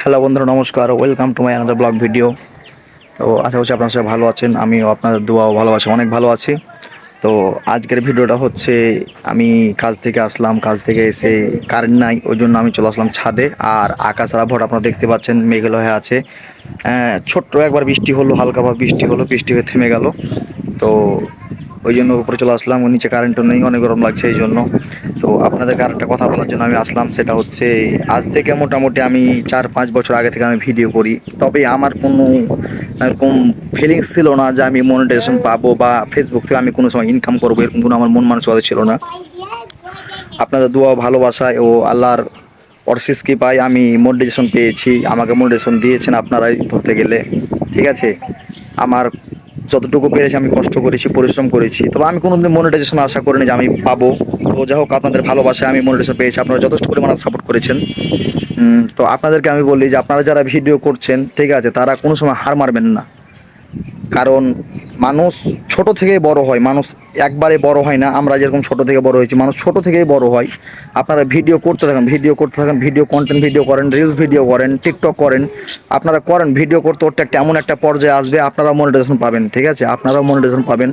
Hello বন্ধুরা নমস্কার। Welcome to my another blog video তো আশা করছি আপনার সবাই ভালো আছেন আমিও আপনাদের দোয়াও ভালোবাসা অনেক ভালো আছি। তো আজকের ভিডিওটা হচ্ছে আমি কাজ থেকে আসলাম কাজ থেকে এসে কারেন্ট নাই ওই জন্য আমি চলে আসলাম ছাদে। আর আকাশ ভোট আপনারা দেখতে পাচ্ছেন মেঘেল হয়ে আছে। আহ, ছোট্ট একবার বৃষ্টি হলো হালকাভাবে বৃষ্টি হলো বৃষ্টি হয়ে থেমে গেল। তো ওই জন্য উপরে চলে আসলাম নিচে কারেন্টও নেই অনেক গরম লাগছে এই জন্য। তো আপনাদেরকে আরেকটা কথা বলার জন্য আমি আসলাম, সেটা হচ্ছে আজ থেকে মোটামুটি আমি চার পাঁচ বছর আগে থেকে আমি ভিডিও করি। তবে আমার কোনো এরকম ফিলিংস ছিল না যে আমি মনিটাইজেশন পাবো বা ফেসবুক থেকে আমি কোনো সময় ইনকাম করব, এরকম কোনো আমার মন মানসিকতা ছিল না। আপনাদের দোয়া ভালোবাসায় ও আল্লাহর অর্সিস কি পাই আমি মোটিভেশন পেয়েছি। আমাকে মোটিভেশন দিয়েছেন আপনারাই ধরতে গেলে। ঠিক আছে? আমার যতটুকু পেরেছি, আমি কষ্ট করেছি, পরিশ্রম করেছি। তবে আমি কোনোদিন মনিটাইজেশন আশা করিনি যে আমি পাবো। তো যাই হোক, আপনাদের ভালোবাসায় আমি মনিটাইজেশন পেয়েছি। আপনারা যথেষ্ট পরিমাণে সাপোর্ট করেছেন। তো আপনাদেরকে আমি বলি যে, আপনারা যারা ভিডিও করছেন, ঠিক আছে, তারা কোনো সময় হার মারবেন না। কারণ মানুষ ছোট থেকেই বড় হয়, মানুষ একবারে বড় হয় না, আমরা যেরকম ছোট থেকে বড় হয়েছি, মানুষ ছোট থেকেই বড় হয়। আপনারা ভিডিও করতে থাকেন ভিডিও করতে থাকেন ভিডিও কন্টেন্ট ভিডিও করেন রিলস ভিডিও করেন টিকটক করেন, আপনারা করেন ভিডিও করতে করতে একটা এমন একটা পর্যায়ে আসবে, আপনারা মনিটাইজেশন পাবেন, ঠিক আছে? আপনারাও মনিটাইজেশন পাবেন।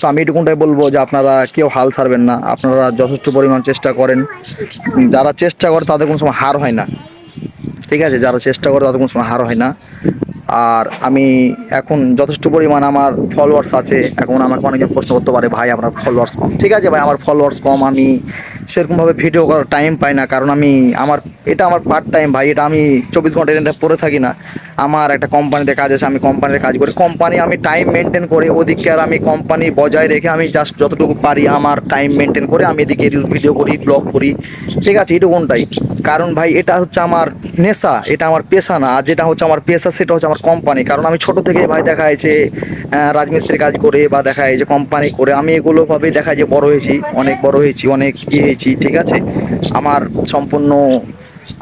তো আমি এটুকুনটাই বলব যে আপনারা কেউ হাল ছাড়বেন না, আপনারা যথেষ্ট পরিমাণ চেষ্টা করেন। যারা চেষ্টা করে তাদের কোনো সময় হার হয় না, ঠিক আছে? যারা চেষ্টা করে তাদের কোনো সময় হার হয় না। আর আমি এখন যথেষ্ট পরিমাণ আমার ফলোয়ার্স আছে। এখন আমাকে অনেকজন প্রশ্ন করতে পারে, ভাই, আপনার ফলোয়ার্স কম? ঠিক আছে, ভাই, আমার ফলোয়ার্স কম। আমি সেরকমভাবে ভিডিও করার টাইম পাই না, কারণ আমি আমার, এটা আমার পার্ট টাইম ভাই, এটা আমি চব্বিশ ঘণ্টা এটা পড়ে থাকি না। আমার একটা কোম্পানিতে কাজ আছে, আমি কোম্পানিতে কাজ করি। কোম্পানি আমি টাইম মেনটেন করে ওদিকে আর আমি কোম্পানি বজায় রেখে আমি জাস্ট যতটুকু পারি আমার টাইম মেনটেন করে আমি এদিকে রিলস ভিডিও করি ব্লগ করি। ঠিক আছে এটুকুনটাই কারণ ভাই, এটা হচ্ছে আমার নেশা, এটা আমার পেশা না। আর যেটা হচ্ছে আমার পেশা, সেটা হচ্ছে আমার কোম্পানি কারণ আমি ছোট থেকে ভাই দেখা যাচ্ছে রাজমিস্ত্রি কাজ করে বা দেখা যায় যে কোম্পানি করে, আমি এগুলো ভাবেই দেখা যে বড় হয়েছি, অনেক বড় হয়েছি, অনেক ইয়ে হয়েছি, ঠিক আছে? আমার সম্পূর্ণ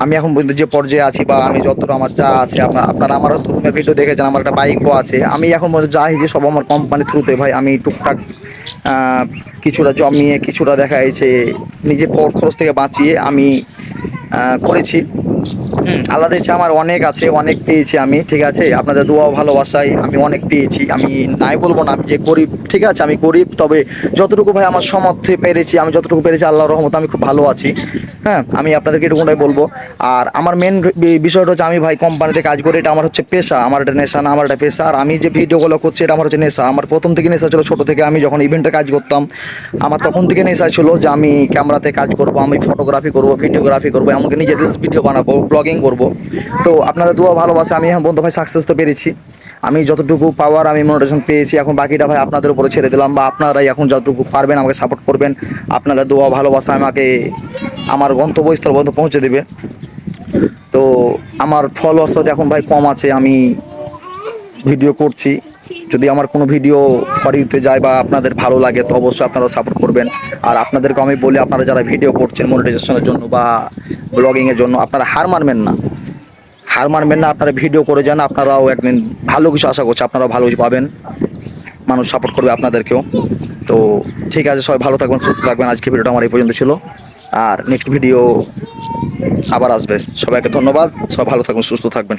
আমি এখন পর্যন্ত যে পর্যায়ে আছি বা আমি যতটা আমার যা আছে, আপনার, আপনারা আমার ধরুন ভিডিও দেখেছেন, আমার একটা বাইকও আছে। আমি এখন পর্যন্ত যা যে সব আমার কোম্পানি থ্রুতে ভাই, আমি টুকটাক কিছুটা জমিয়ে কিছুটা দেখা যাচ্ছে নিজে খরচ থেকে বাঁচিয়ে আমি করেছি। আল্লাহ দিয়েছে, আমার অনেক আছে, অনেক পেয়েছি আমি, ঠিক আছে? আপনাদের দোয়া ভালোবাসায়, আমি অনেক পেয়েছি। আমি নাই বলব না, আমি যে গরিব, ঠিক আছে? আমি গরিব, তবে যতটুকু ভাই আমার সমর্থে পেরেছি, আমি যতটুকু পেরেছি, আল্লাহর রহমত আমি খুব ভালো আছি। হ্যাঁ আমি আপনাদেরকে এটুকুটাই বলব। আর আমার মেন বিষয়টা হচ্ছে, আমি ভাই কোম্পানিতে কাজ করি, এটা আমার হচ্ছে পেশা, আমার একটা নেশা না, আমার একটা পেশা। আর আমি যে ভিডিওগুলো করছি, এটা আমার হচ্ছে নেশা। আমার প্রথম থেকে নেশা ছিল, ছোটো থেকে আমি যখন ইভেন্টে কাজ করতাম, আমার তখন থেকে নেশা ছিল যে আমি ক্যামেরাতে কাজ করব, আমি ফটোগ্রাফি করব ভিডিওগ্রাফি করব, এমনকি নিজে রিলস ভিডিও বানাবো ব্লগিং করব। তো আপনাদের দুয়া ভালোবাসা, আমি এখন বন্ধু ভাই সাকসেস তো পেরেছি। আমি যতটুকু পাওয়ার আমি মনোটেশন পেয়েছি, এখন বাকিটা ভাই আপনাদের উপরে ছেড়ে দিলাম বা আপনারাই এখন যতটুকু পারবেন আমাকে সাপোর্ট করবেন। আপনাদের দোয়া ভালোবাসা আমাকে আমার গন্তব্যস্থল পর্যন্ত পৌঁছে দেবে। তো আমার ফলোয়ার্স এখন ভাই কম আছে, আমি ভিডিও করছি। যদি আমার কোনো ভিডিও ফরিতে যায় বা আপনাদের ভালো লাগে, তো অবশ্যই আপনারা সাপোর্ট করবেন। আর আপনাদেরকে আমি বলি, আপনারা যারা ভিডিও করছেন মনিটাইজেশনের জন্য বা ব্লগিংয়ের জন্য, আপনারা হার মানবেন না। হার মানবেন না, আপনারা ভিডিও করে যান, আপনারাও একদিন ভালো কিছু আশা করছে, আপনারাও ভালো কিছু পাবেন। মানুষ সাপোর্ট করবে আপনাদেরকেও। তো ঠিক আছে, সবাই ভালো থাকবেন, সুস্থ থাকবেন। আজকে ভিডিওটা আমার এই পর্যন্ত ছিল। আর নেক্সট ভিডিও আবার আসবে। সবাইকে ধন্যবাদ, সবাই ভালো থাকবেন, সুস্থ থাকবেন।